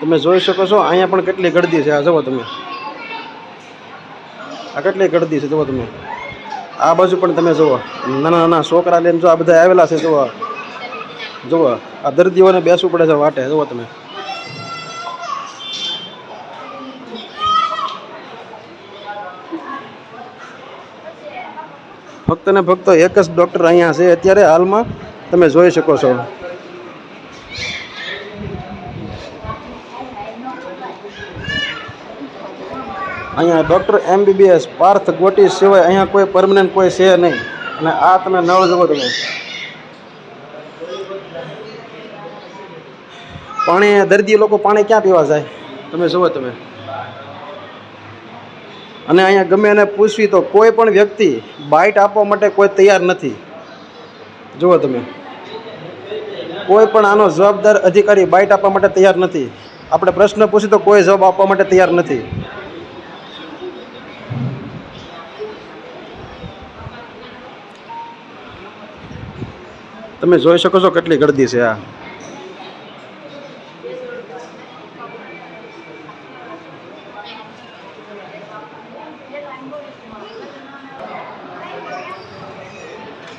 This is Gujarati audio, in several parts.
તમે જોઈ શકો છો, અહીંયા પણ કેટલી ગળદી છે. આ જુઓ તમે. આ કેટલી ગળદી છે, જુઓ તમે. આ બાજુ પણ તમે જુઓ. નાના નાના છોકરા લઈને જો આ બધા આવેલા છે, જુઓ. જુઓ. આ દર્દીઓને બેસવું પડે છે વાટે, જુઓ તમે. ફક્ત ને ફક્ત એક જ ડૉક્ટર અહીંયા છે. અત્યારે હાલમાં તમે જોઈ શકો છો. અહીંયા ડૉક્ટર એમબીબીએસ પાર્થ ગોટી સિવાય અહીંયા કોઈ પરમનન્ટ કોઈ છે નહીં. અને આ તમે નળ જુઓ તમે. પાણી, દર્દી લોકો પાણી ક્યાં પીવા જાય? તમે જુઓ તમે. અને અહીંયા ગમે એને પૂછવી તો કોઈ પણ વ્યક્તિ બાઇટ આપવા માટે કોઈ તૈયાર નથી. જુઓ તમે. કોઈ પણ આનો જવાબદાર અધિકારી બાઇટ આપવા માટે તૈયાર નથી. આપણે પ્રશ્ન પૂછી તો કોઈ જવાબ આપવા માટે તૈયાર નથી. તમે જોઈ શકો છો કેટલી ગળદી છે આ.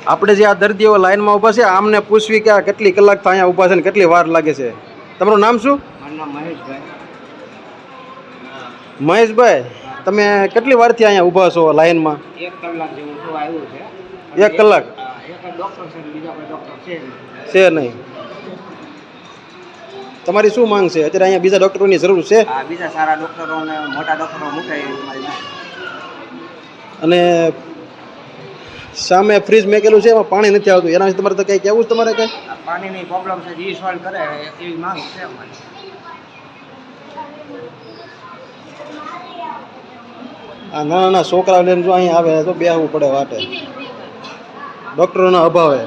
આપણે જે આ દર્દીઓ લાઈનમાં ઊભા છે આમને પૂછવી કે આ કેટલી કલાક અહીંયા ઊભા છે ને કેટલી વાર લાગે છે. તમારું નામ શું? મારું નામ મહેશભાઈ. મહેશભાઈ તમે કેટલી વારથી અહીંયા ઊભા છો લાઈનમાં? એક કલાક જેવું આવ્યું છે. એક કલાક. ડૉક્ટર છે બીજા કોઈ ડૉક્ટર છે નહીં. છે નહીં. તમારી શું માંગ છે? અત્યારે અહીંયા બીજા ડૉક્ટરોની જરૂર છે? બીજા સારા ડૉક્ટરોને મોટા ડૉક્ટરો મૂકાય એ મારી માંગ. અને સામે ફ્રીજ મેકેલું છે એમાં પાણી નથી આવતું. એના વિશે તમારે તો કંઈ કહેવું છે તમારે કંઈ? આ પાણીની પ્રોબ્લેમ છે જે સોલ્વ કરે એવી માંગ છે અમારી. આ નાના નાના છોકરા લઈને જો અહીંયા આવે તો બેહવું પડે વાટે. ડૉક્ટરોના અભાવે.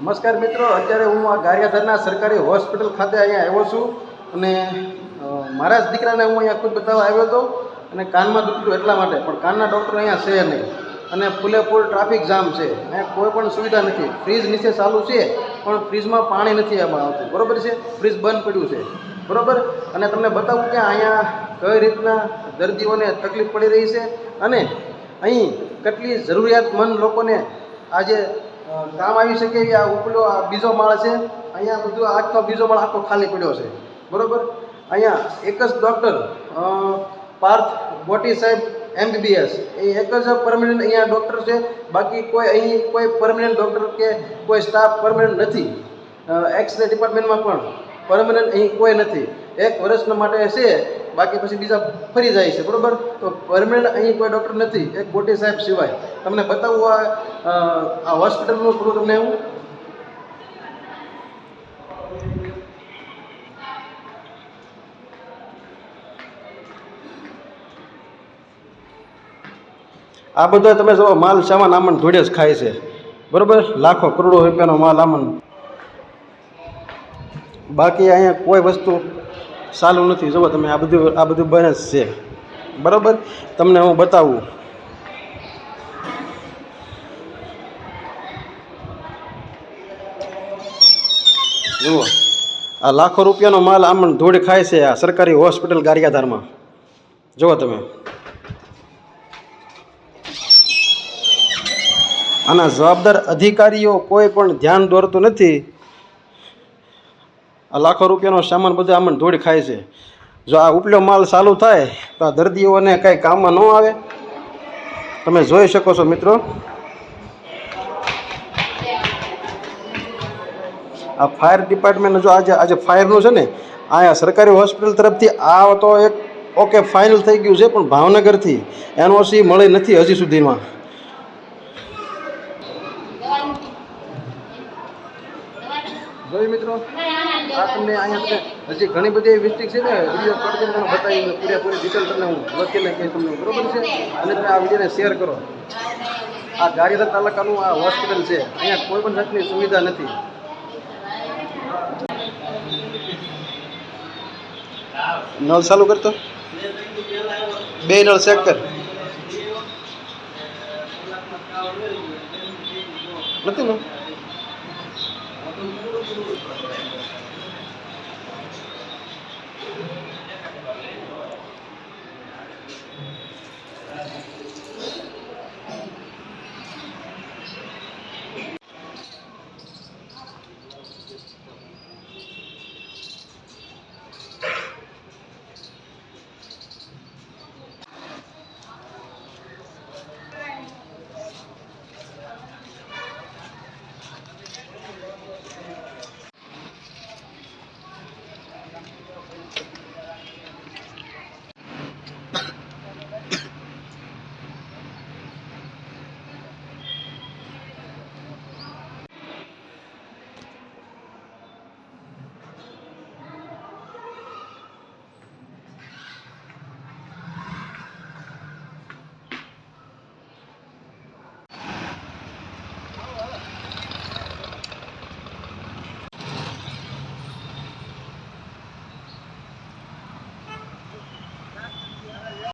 નમસ્કાર મિત્રો, અત્યારે હું આ ગારિયાધરના સરકારી હોસ્પિટલ ખાતે અહીંયા આવ્યો છું અને મારા જ દીકરાને હું અહીંયા ખુદ બતાવવા આવ્યો હતો અને કાનમાં દુખતું એટલા માટે, પણ કાનના ડૉક્ટર અહીંયા છે નહીં. અને ફૂલેફૂલ ટ્રાફિક જામ છે. અહીંયા કોઈ પણ સુવિધા નથી. ફ્રીજ નીચે ચાલુ છે, પણ ફ્રીજમાં પાણી નથી એમાં આવતું. બરાબર છે? ફ્રીજ બંધ પડ્યું છે. બરાબર? અને તમને બતાવું કે અહીંયા કઈ રીતના દર્દીઓને તકલીફ પડી રહી છે અને અહીં કેટલી જરૂરિયાતમંદ લોકોને આજે કામ આવી શકે એવી આ ઉપલો, આ બીજો માળ છે. અહીંયા બધું આખો બીજો માળ આખો ખાલી પડ્યો છે. બરાબર? અહીંયા એક જ ડૉક્ટર પાર્થ મોટી સાહેબ એમબીબીએસ એ એક જ પરમનન્ટ અહીંયા ડૉક્ટર છે. બાકી કોઈ અહીં કોઈ પરમનન્ટ ડૉક્ટર કે કોઈ સ્ટાફ પરમનન્ટ નથી. એક્સરે ડિપાર્ટમેન્ટમાં પણ પરમનન્ટ અહીં કોઈ નથી. એક વર્ષના માટે છે બાકી પછી બીજા ફરી જાય છે, બરોબર? તો પરમનન્ટ અહીં કોઈ ડૉક્ટર નથી, એક બોટી સાહેબ સિવાય. તમને બતાવું આ આ હોસ્પિટલનું થોડું તમને એવું આ બધા તમે જો માલ સામાન આમણ ધોડે જ ખાય છે. બરોબર? લાખો કરોડો રૂપિયાનો માલ આમણ. બાકી અહીંયા કોઈ વસ્તુ ચાલુ નથી. જુઓ તમે, આ બધું આ બધું બને જ છે. બરાબર? તમને હું બતાવું. જુઓ, આ લાખો રૂપિયાનો માલ આમ ધૂળ ખાય છે આ સરકારી હોસ્પિટલ ગારિયાધારમાં. જુઓ તમે. આના જવાબદાર અધિકારીઓ કોઈ પણ ધ્યાન દોરતું નથી. આ લાખો રૂપિયાનો સામાન બધો આમાં ધૂળ ખાય છે. જો આ ઉપલો માલ ચાલુ થાય તો આ દર્દીઓને કાંઈ કામમાં ન આવે. તમે જોઈ શકો છો મિત્રો. આ ફાયર ડિપાર્ટમેન્ટ જો આજે આજે ફાયરનું છે ને અહીંયા સરકારી હોસ્પિટલ તરફથી આ તો એક ઓકે ફાઇનલ થઈ ગયું છે પણ ભાવનગરથી એનઓસી મળી નથી હજી સુધીમાં. જોઈ મિત્રો? તમને અહીંયા તમને હજી ઘણી બધી એવી મિસ્ટેક છે ને, વીડિયો કટ કરીને તમને બતાવી પૂરેપૂરી ડિટેલ તમને હું લખીને કહી તમને બરોબર છે? અને તમે આ વિડીયોને શેર કરો. આ ગારીધર તાલુકાનું આ હોસ્પિટલ છે. અહીંયા કોઈ પણ જાતની સુવિધા નથી. નળ ચાલુ કરતો? બે નળ ચેક કર. નથી ને?